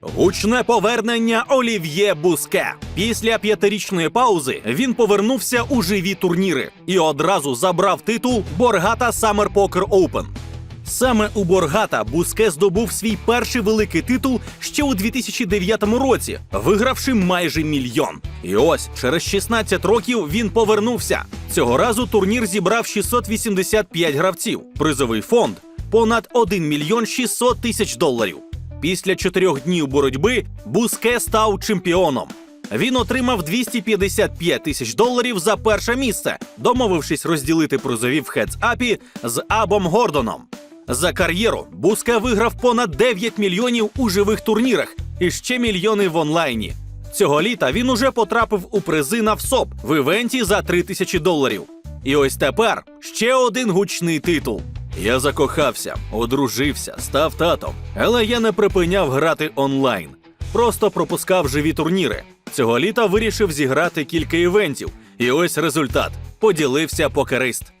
Гучне повернення Олів'є Буске. Після п'ятирічної паузи він повернувся у живі турніри і одразу забрав титул Боргата Summer Poker Open. Саме у Боргата Буске здобув свій перший великий титул ще у 2009 році, вигравши майже мільйон. І ось через 16 років він повернувся. Цього разу турнір зібрав 685 гравців. Призовий фонд понад 1 мільйон 600 тисяч доларів. Після чотирьох днів боротьби Буске став чемпіоном. Він отримав 255 тисяч доларів за перше місце, домовившись розділити призові в хедс-апі з Абом Гордоном. За кар'єру Буске виграв понад 9 мільйонів у живих турнірах і ще мільйони в онлайні. Цього літа він уже потрапив у призи на ВСОП в івенті за 3 тисячі доларів. І ось тепер ще один гучний титул. Я закохався, одружився, став татом, але я не припиняв грати онлайн. Просто пропускав живі турніри. Цього літа вирішив зіграти кілька івентів. І ось результат. Поділився покерист.